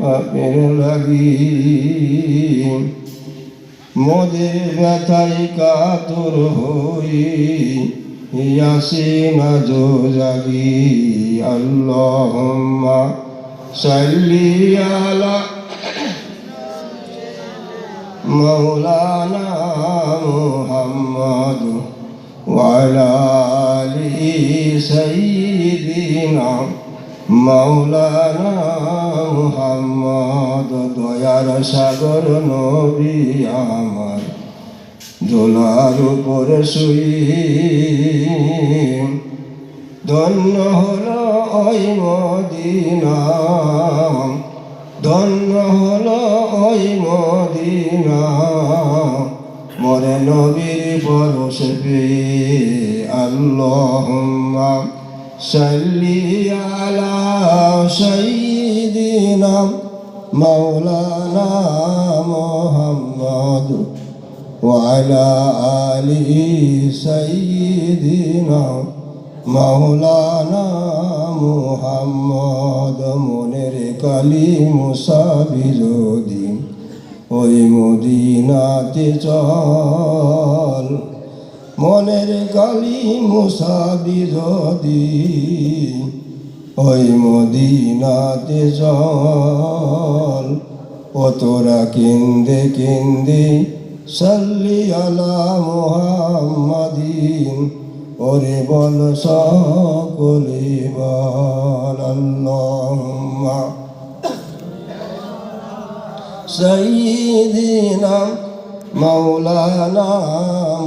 পাপের লাগি। মোদের ব্যথাই কাতর হই, ইয়াসি মাজো জাগি আল্লাহম্মা সাল্লি আলা মৌলানা মুহাম্মদ ওয়ালা আলি দয়ার সাগর নবী আমার। দোলার উপর শুই ধন্য হল ওই মদিনা। ধন্য হল ওই মদিনা। মরে নবীর পরশে পেয়ে আল্লাহুম্মা সাল্লি আলা সাইয়্যিদিনা মাওলানা মুহাম্মদ وعلى آل سيدنا মাওলানা মুহাম্মদ মনের কালি মুসাবি যদি ওই মদিনাতে চল মনের কালি মুসাবি যদি ওই মদিনাতে চল ও তোরা কেন্দে কেন্দে সাল্লি আলা মুহাম্মাদিন। ওরে বল সকলে বল সাইয়্যিদিনা মাওলানা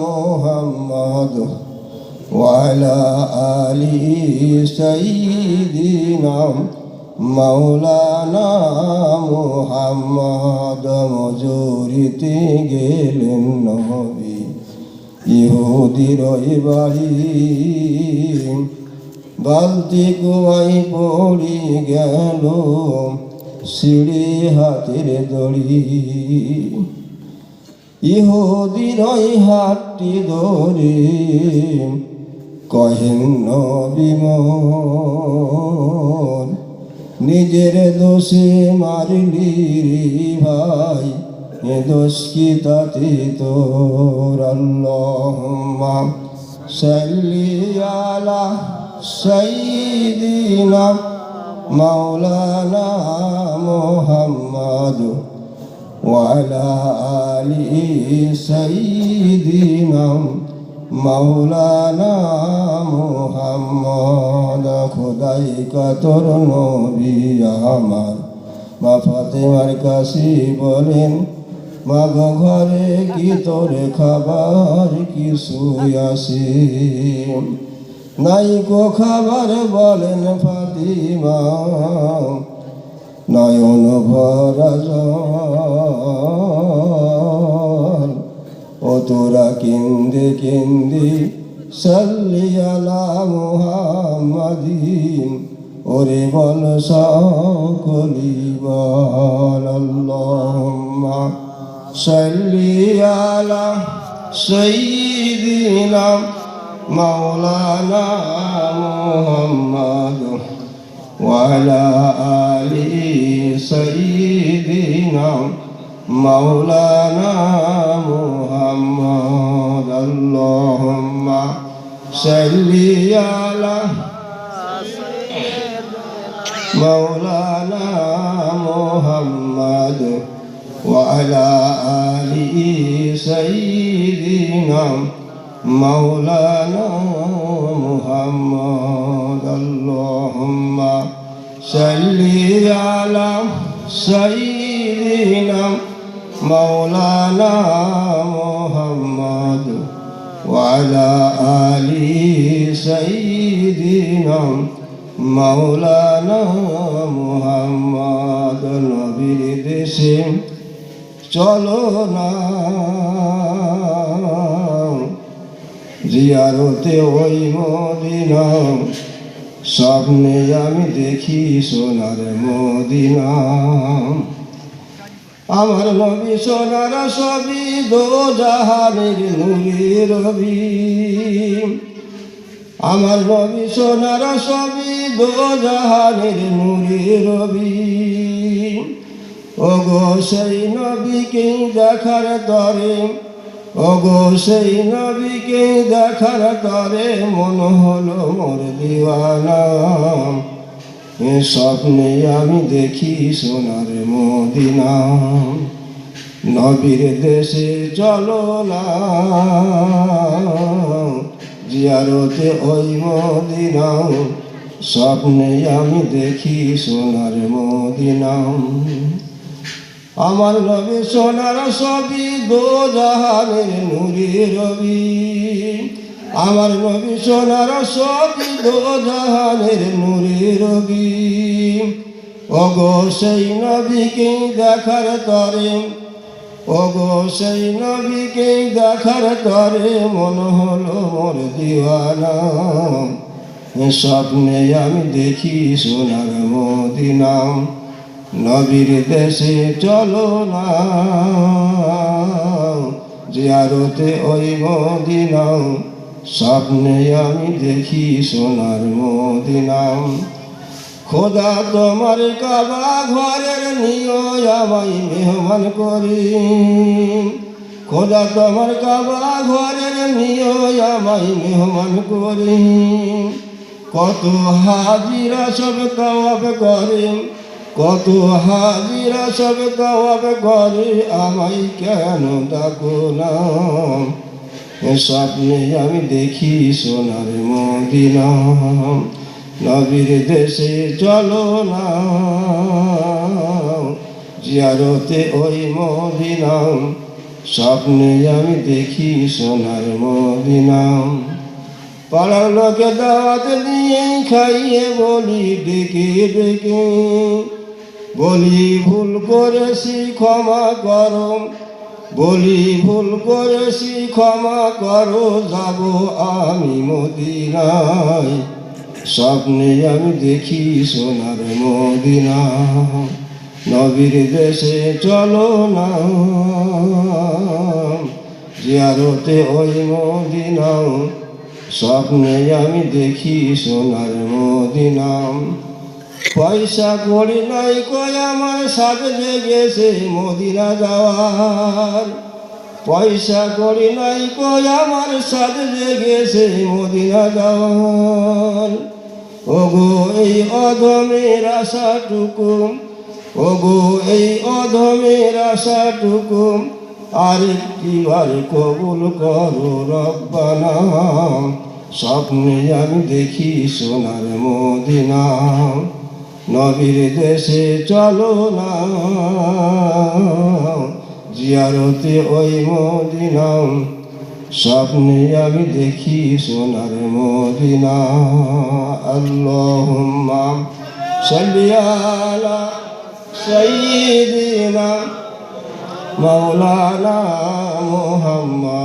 মুহাম্মদ وعلى آل سيدنا মাওলানা মুহাম্মদ মজুরিতে গেলেন নবী ইহুদির ওই বাড়ি বালতি কুয়াই পড়ি গেল সিঁড়ি হাতের দড়ি ইহুদির ওই হাতটি ধরে কহেন নবীমন নিজের দোষে মারলি ভাই, এ দোষ কি তাতে তোর? আল্লাহুম্মা সাল্লি আলা মাওলানা মুহাম্মদ وعلى آل سيدنا মাওলানা মুহাম্মদ খোদাই কাতর নবী আমার মা ফাতেমার কাছে বলেন মা গো ঘরে কি তোরে খাবার কিছু আসে নাই কো খাবার বলেন ফাতিমা নয়ন ভরা কিন্দি কিন্দি তোরা কেন্দি কেন্দি ওরে বল সকলি বল, আল্লাহুম্মা সাল্লিয়ালা সাইয়্যিদিনা মাওলানা মুহাম্মাদ। ওয়ালা আলি سيدنا مولانا محمد اللهم صل على مولانا محمد وعلى آل سيدنا مولانا محمد اللهم صل على سيدنا নাম মৌলানা মোহাম্মদ ওয়ালা আলী সঈদিনাম মৌলানা মোহাম্মদ নবীর দেশে। চলো না, জিয়ারতে ওই মদিনা, স্বপ্নে আমি দেখি সোনার মদিনা। আমার নবী সোনার সবই দো জাহানের নুরি রবি। আমার নবী সোনার সবই দো জাহানের নুরি রবি। সেই নবীকে দেখার তরে, ওগো সেই নবীকে দেখার তরে মন হলো মোর দিওয়ানা। স্বপ্নে আমি দেখি সোনার মদিনা। নবীর দেশে চলো না। জিয়ারতে ওই মদিনা। স্বপ্নে আমি দেখি সোনার মদিনা। আমার নবী সোনার সবই দো জাহানের নুরি রবি। আমার নবী সোনার সবই জাহানের নুরি রবি। ওগো সেই নবীকে দেখার তরে, ওগো সেই নবীকে দেখার তরে মন হলো মোর দিওয়ানা। স্বপ্নে আমি দেখি সোনার মদিনা, নবীর দেশে চলো না। জিয়ারতে ওই মদিনা স্বপ্নে আমি দেখি সোনার মদিনা খোদা তোমার কাবা ঘরের নিয় আমায় মেহমান করি খোদা তোমার কাবা ঘরের নিয় আমায় মেহমান করি কত হাজিরা সব তওয়াব করে কত হাজিরা সব তওয়াব করে আমায় কেন ডাকো না? স্বপ্নে আমি দেখি সোনার মদিনা নবীর দেশে চলো না। জিয়ারতে ওই মদিনা স্বপ্নে আমি দেখি সোনার মদিনা পাড়ার লোকে নিয়ে খাইয়ে বলি, ডেকে ডেকে। বলি, ভুল করেছি, ক্ষমা করো। বলি, ভুল করেছি, ক্ষমা করো, যাব আমি মদিনায়। স্বপ্নে আমি দেখি সোনার মদিনা। নবীর দেশে চলো না। জিয়ারতে ওই মদিনা। স্বপ্নে আমি দেখি সোনার মদিনা। পয়সা করি নাই কই আমার সাথে গেছে মদিনা যাওয়ার। পয়সা করি নাই কই আমার সাথে গেছে মদিনা যাওয়ার। ওগো এই অধমের আশাটুকু ওগো এই অধমের আশাটুকু আরেকটি বার কবুল করো রব্বানা। স্বপ্নে আমি দেখি সোনার মদিনা। নবীর দেশে চলো না। জিয়ারতে ওই মদিনা, স্বপ্নে আমি দেখি সোনার মদিনা। আল্লাহুম্মা সাল্লি আলা সাইয়্যিদিনা মাওলানা মুহাম্মদ।